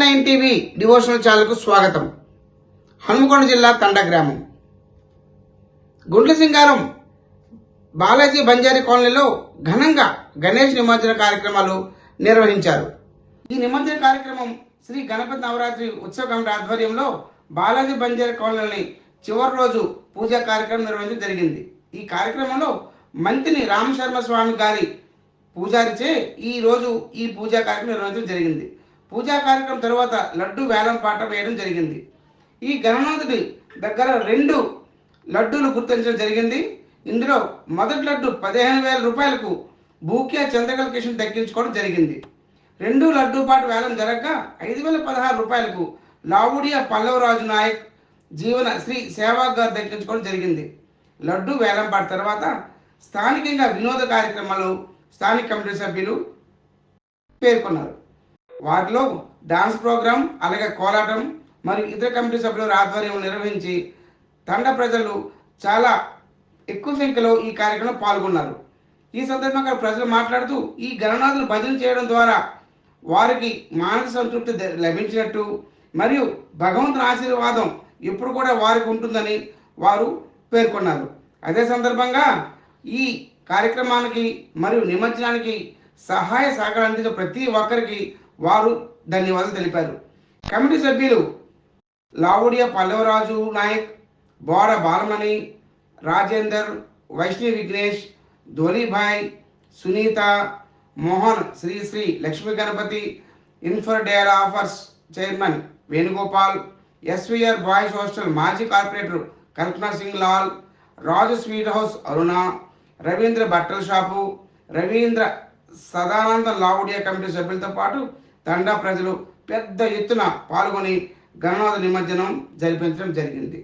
Nine TV devotional ఛానల్కు స్వాగతం. హనుమకొండ జిల్లా తండ గ్రామం. గుండ్ల సింగారం బాలాజీ బంజారీ కాలనీలో ఘనంగా గణేష్ నిమజ్జన కార్యక్రమాలు నిర్వహించారు. ఈ నిమజ్జన కార్యక్రమం శ్రీ గణపతి నవరాత్రి ఉత్సవ కమిటీ ఆధ్వర్యంలో బాలాజీ బంజారీ కాలనీ చివరి రోజు పూజా కార్యక్రమం నిర్వహించడం జరిగింది. ఈ కార్యక్రమంలో మంత్రిని రామశర్మ స్వామి గారి పూజారిచే ఈరోజు ఈ పూజా కార్యక్రమం నిర్వహించడం జరిగింది. పూజా కార్యక్రమం తర్వాత లడ్డు వేలం పాట వేయడం జరిగింది. ఈ గణనాథుడి దగ్గర రెండు లడ్డూలు గుర్తించడం జరిగింది. ఇందులో మొదటి లడ్డు పదిహేను వేల రూపాయలకు బూక్యా చంద్రకళ కిషన్ దక్కించుకోవడం జరిగింది. రెండు లడ్డు పాటు వేలం జరగగా ఐదు వేల పదహారు రూపాయలకు లావుడియా పల్లవరాజు నాయక్ జీవన శ్రీ సేవాగ్ గారు దక్కించుకోవడం జరిగింది. లడ్డు వేలం పాట తర్వాత స్థానికంగా వినోద కార్యక్రమాలు స్థానిక కమిటీ సభ్యులు పేర్కొన్నారు. వారిలో డాన్స్ ప్రోగ్రాం అలాగే కోలాటం మరియు ఇతర కమిటీ సభ్యుల ఆధ్వర్యంలో నిర్వహించి తండ ప్రజలు చాలా ఎక్కువ సంఖ్యలో ఈ కార్యక్రమంలో పాల్గొన్నారు. ఈ సందర్భంగా ప్రజలు మాట్లాడుతూ ఈ గణనాథులు భజన చేయడం ద్వారా వారికి మానసిక సంతృప్తి లభించినట్టు మరియు భగవంతుని ఆశీర్వాదం ఎప్పుడు కూడా వారికి ఉంటుందని వారు పేర్కొన్నారు. అదే సందర్భంగా ఈ కార్యక్రమానికి మరియు నిమజ్జనానికి సహాయ సహకారం అందించిన ప్రతి ఒక్కరికి వారు ధన్యవాదాలు తెలిపారు. కమిటీ సభ్యులు లావుడియా పల్లవరాజు నాయక్ బోడ బాలమణి రాజేందర్ వైష్ణవి విఘ్నేష్ ధోలీభాయ్ సునీత మోహన్ శ్రీ శ్రీ లక్ష్మీ గణపతి ఇన్ఫర్ డేర్ offers chairman Venugopal SVR boys hostel మాజీ corporator Kalpana Singh Lal Raju sweet house Aruna Ravindra బట్టల షాపు రవీంద్ర సదానంద లావుడియా కమిటీ సభ్యులతో పాటు తండా ప్రజలు పెద్ద ఎత్తున పాల్గొని గణనాథ నిమజ్జనం జరిపించడం జరిగింది.